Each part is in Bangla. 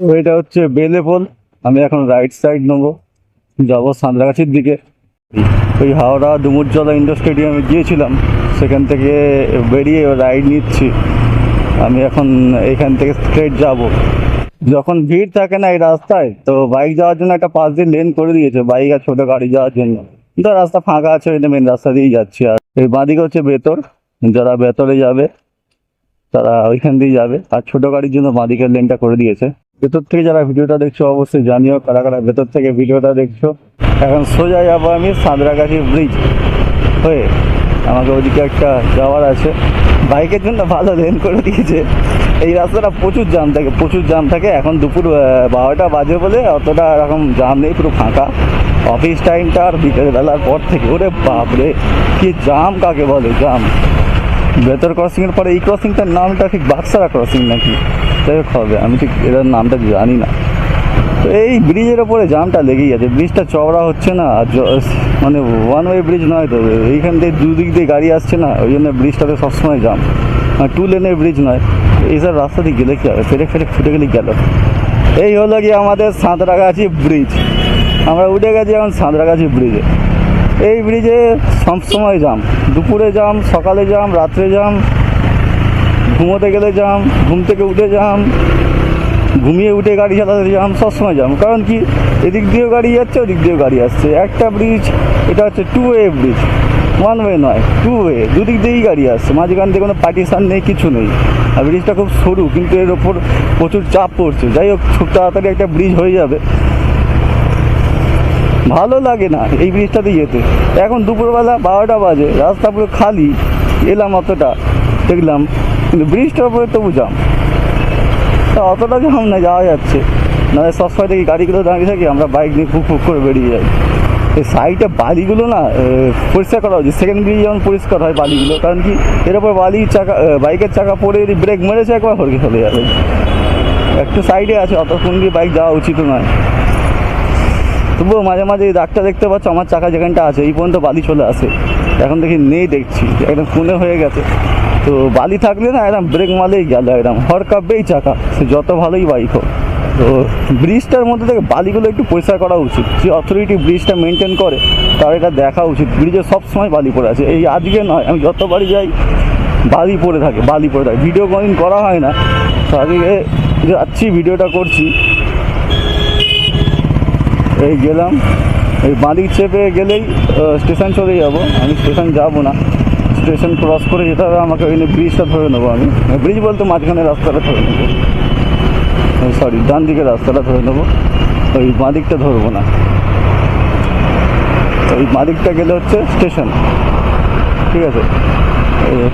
তো এটা হচ্ছে বেলেপোল। আমি এখন রাইট সাইড নেব। যাব সাঁতরাগাছির দিকে। ওই হাওড়া ডুমুরজলা ইন্ডোর স্টেডিয়ামে গিয়েছিলাম। সেখান থেকে বেরিয়ে রাইড নিচ্ছি। আমি এখন এখান থেকে স্ট্রেট যাব। যখন ভিড় থাকে না এই রাস্তায়, তো বাইক যাওয়ার জন্য একটা পাশ দিয়ে লেন করে দিয়েছে। বাইক আর ছোটো গাড়ি যাওয়ার জন্য। কিন্তু রাস্তা ফাঁকা আছে ওই মেন রাস্তা দিয়েই যাচ্ছি আর। এই বাঁদিকে হচ্ছে বেতর। যারা বেতরে যাবে, তারা ওইখান দিয়ে যাবে। আর ছোটো গাড়ির জন্য বাঁদিকের লেনটা করে দিয়েছে। ভেতর থেকে যারা ভিডিওটা দেখছ, অবশ্যই জানিও কারা কারা ভেতর থেকে ভিডিওটা দেখছ। এখন সোজা যাব আমি সাঁতরাগাছি ব্রিজ হয়ে। আমাকে ওদিকে একটা যাওয়ার আছে। বাইকের জন্য ভালো লেন করে দিয়েছে। এই রাস্তাটা প্রচুর জাম থাকে, প্রচুর জাম থাকে। এখন দুপুর বারোটা বাজে বলে অতটা এরকম জাম নেই, পুরো ফাঁকা। অফিস টাইমটা আর বিকেল বেলার পর থেকে, ওরে বাপরে, কি জাম কাকে বলে জাম ভেতর ক্রসিংয়ের পরে এই ক্রসিংটার নামটা ঠিক বাক্সারা ক্রসিং নাকি? যাই হোক হবে আমি ঠিক এটার নামটা জানি না। তো এই ব্রিজের ওপরে জামটা লেগেই আছে, ব্রিজটা চওড়া হচ্ছে না, আর মানে ওয়ান ওয়ে ব্রিজ নয় তো, এইখান থেকে দুদিক দিয়ে গাড়ি আসছে না, ওই জন্য ব্রিজটাতে সবসময় জাম টু লেনের ব্রিজ নয় এইসব রাস্তা দিয়ে গেলে কি হবে? ফেরে ফেরে ফুটে গেলে গেল। এই হলো কি আমাদের সাঁতরাগাছি ব্রিজ আমরা উঠে গেছি এখন সাঁতরাগাছি ব্রিজে এই ব্রিজে সবসময় জাম দুপুরে জাম সকালে জাম রাত্রে জাম ঘুমোতে গেলে যাম, ঘুম থেকে উঠে যাম, ঘুমিয়ে উঠে গাড়ি চালাতে জাম সবসময় যাম। কারণ কি? এদিক দিয়েও গাড়ি যাচ্ছে, ওদিক দিয়েও গাড়ি আসছে। একটা ব্রিজ এটা হচ্ছে two way bridge one way নয় টু ওয়ে দুদিক দিয়েই গাড়ি আসছে। মাঝখান দিয়ে কোনো পার্টিশান নেই, কিছু নেই। আর ব্রিজটা খুব সরু, কিন্তু এর ওপর প্রচুর চাপ পড়ছে। যাই হোক, খুব তাড়াতাড়ি একটা ব্রিজ হয়ে যাবে। ভালো লাগে না এই ব্রিজটাতে যেতে। এখন দুপুরবেলা বারোটা বাজে, রাস্তা পুরো খালি। এলাম অতটা, দেখলাম, কিন্তু ব্রিজটার উপরে তবু জাম তা অতটা জাম না, যাওয়া যাচ্ছে। না সবসময় দেখি গাড়িগুলো দাঁড়িয়ে থাকি, আমরা বাইক নিয়ে ফুক ফুক করে বেরিয়ে যাই। এই সাইডে বালিগুলো না পরিষ্কার করা উচিত সেকেন্ড ব্রিজ যেমন পরিষ্কার হয় বালিগুলো, কারণ কি, এর উপর বালি চাকা বাইকের চাকা পড়ে যদি ব্রেক মেরেছে, একবার হরকে চলে যাবে। একটু সাইডে আছে, অতক্ষণ দিয়ে বাইক যাওয়া উচিত নয়। তবুও মাঝে মাঝে এই দাগটা দেখতে পাচ্ছ, আমার চাকা যেখানটা আছে, এই পর্যন্ত বালি চলে আসে। এখন দেখি নেই দেখছি, একদম কোনে হয়ে গেছে। তো বালি থাকলে না একদম ব্রেক মারলেই গেল, একদম হরকাবেই চাকা। সে যত ভালোই বাইক হোক। তো ব্রিজটার মধ্যে থেকে বালিগুলো একটু পরিষ্কার করা উচিত। যে অথরিটি ব্রিজটা মেনটেন করে, তার এটা দেখা উচিত। ব্রিজে সবসময় বালি পড়ে আছে। এই আজকে নয়, আমি যতবারই যাই, বালি পড়ে থাকে, বালি পড়ে থাকে। ভিডিও কোনোদিন করা হয় না। তো আজকে যাচ্ছি ভিডিওটা করছি। এই গেলাম। এই বাঁদিক চেপে গেলেই স্টেশন চলে যাব। আমি স্টেশন যাব না। স্টেশন ক্রস করে যেতে হবে, আমাকে ওই ব্রিজটা ধরে নেব আমি। ব্রিজ বলতে মাঝখানে রাস্তাটা ধরে নেব। সরি ডান দিকের রাস্তাটা ধরে নেব। ওই বাঁদিকটা ধরবো না। ওই বাঁদিকটা গেলে হচ্ছে স্টেশন ঠিক আছে?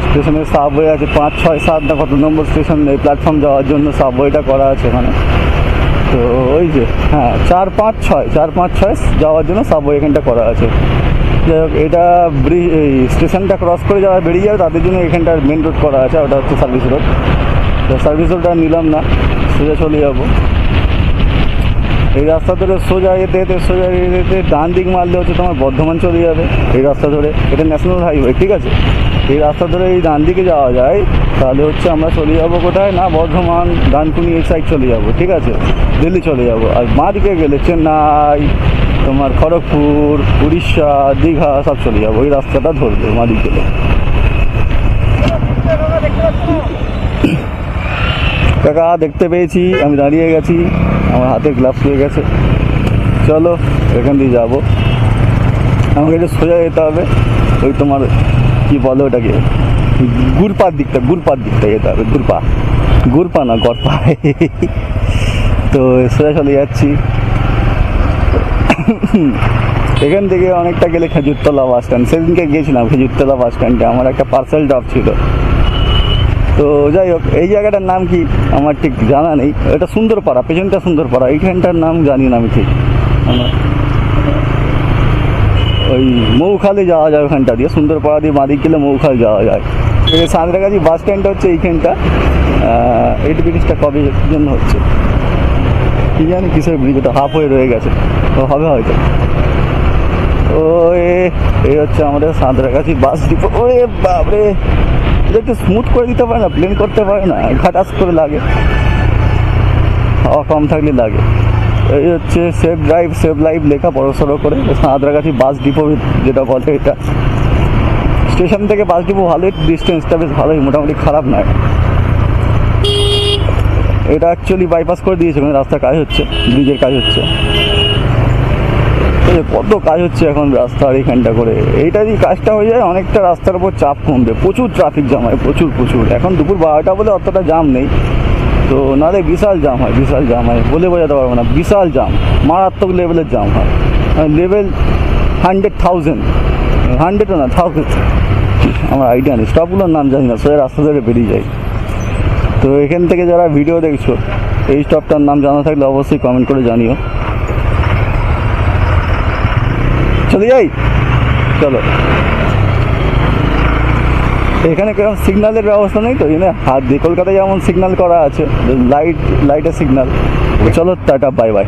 স্টেশনের সাবওয়ে আছে, পাঁচ, ছয়, সাত না কত নম্বর স্টেশন এই প্ল্যাটফর্ম যাওয়ার জন্য সাবওয়েটা করা আছে ওখানে তো ওই যে হ্যাঁ চার পাঁচ ছয়, চার পাঁচ ছয় যাওয়ার জন্য সাবওয়ে এখানটা করা আছে। যাই হোক, এটা ব্রিজ এই স্টেশনটা ক্রস করে যারা বেরিয়ে যাবে, তাদের জন্য এখানটা মেন রোড করা আছে ওটা হচ্ছে সার্ভিস রোড তো সার্ভিস রোডটা নিলাম না, সোজা চলে যাব। এই রাস্তা ধরে সোজা যেতে যেতে, সোজা যেতে ডান দিক মারলে হচ্ছে তোমার বর্ধমান চলে যাবে, এই রাস্তা ধরে। এটা ন্যাশনাল হাইওয়ে ঠিক আছে? এই রাস্তা ধরে এই ডান দিকে যাওয়া যায়, তাহলে হচ্ছে আমরা চলে যাব কোথায়? না, বর্ধমান, ডানকুনি এই সাইড চলে যাব, ঠিক আছে? দিল্লি চলে যাব। আর বাঁ দিকে গেলে চেন্নাই, তোমার খড়গপুর, উড়িষ্যা, দীঘা, সব চলে যাব। ওই রাস্তাটা ধরবে বাঁ দিক। কাকা, দেখতে পেয়েছি, আমি দাঁড়িয়ে গেছি। আমার হাতে গ্লাভস হয়ে গেছে। চলো, এখান দিয়ে যাব। আমাকে একটু সোজা যেতে হবে। ওই তোমার কি বলো ওটাকে? গুরপার দিকটা গুরপার দিকটা হবে গুরপা। গুরপা না গরপা। তো সোজা চলে যাচ্ছি। এখান থেকে অনেকটা গেলে খেজুরতলা বাস স্ট্যান্ড। সেদিনকে গিয়েছিলাম খেজুরতলা বাস স্ট্যান্ডে। আমার একটা পার্সেল ড্রপ ছিল। তো যাই হোক, এই জায়গাটার নাম কি? আমার ঠিক জানা নেই। এটা সুন্দরপাড়া, পেছনটা সুন্দরপাড়া। এইখানটার নাম জানি না আমি ঠিক। আমার ওই মৌখালে যাওয়া যায় ওখানটা দিয়ে, সুন্দরপাড়া দিয়ে বাঁদিক গেলে মৌখাল যাওয়া যায়। সাঁতরাগাছি বাস স্ট্যান্ডটা হচ্ছে এইখানটা এই ব্রিজটা কবে জন্য হচ্ছে? কি জানি কিসের ব্রিজ ওটা হাফ হয়ে রয়ে গেছে। তো হবে হয়তো। ও এই হচ্ছে আমাদের সাঁতরাগাছি বাস ডিপো ওরে বাপরে! এটা একটু স্মুথ করে দিতে পারে না প্লেন করতে পারে না, ঘাটাস করে লাগে। হাওয়া কম থাকলে লাগে। এই হচ্ছে সেফ ড্রাইভ সেফ লাইফ লেখা বড় সড়ো করে সাঁতরাগাছি বাস ডিপো যেটা বলে এটা। স্টেশন থেকে বাস ডিপো ভালোই ডিস্টেন্সটা বেশ ভালোই, মোটামুটি খারাপ নয়। এটা অ্যাকচুয়ালি বাইপাস করে দিয়েছে মানে রাস্তার কাজ হচ্ছে ব্রিজের কাজ হচ্ছে। কত কাজ হচ্ছে এখন রাস্তার এইখানটা করে। এইটা যদি কাজটা হয়ে যায়, অনেকটা রাস্তার উপর চাপ কমবে। প্রচুর ট্রাফিক জ্যাম হয়, প্রচুর প্রচুর। এখন দুপুর বারোটা বলে অতটা জাম নেই। তো নাহলে বিশাল জাম হয়, বিশাল জাম হয়। বলে বোঝাতে পারব না, বিশাল জাম মারাত্মক লেভেলের জাম হয়। লেভেল হান্ড্রেড থাউজেন্ড হান্ড্রেডও না থাউজেন্ড আমার আইডিয়া নেই। স্টপগুলোর নাম জানি না, সোজা রাস্তা ধরে বেরিয়ে যায় তো এখান থেকে যারা ভিডিও দেখছ, এই স্টপটার নাম জানা থাকলে অবশ্যই কমেন্ট করে জানিও। চলে যাই? চলো। এখানে কেমন সিগনালের ব্যবস্থা নেই তো? এখানে হাত দিয়ে কলকাতায় যেমন সিগনাল করা আছে লাইট লাইটের সিগন্যাল চলো টাটা বাই বাই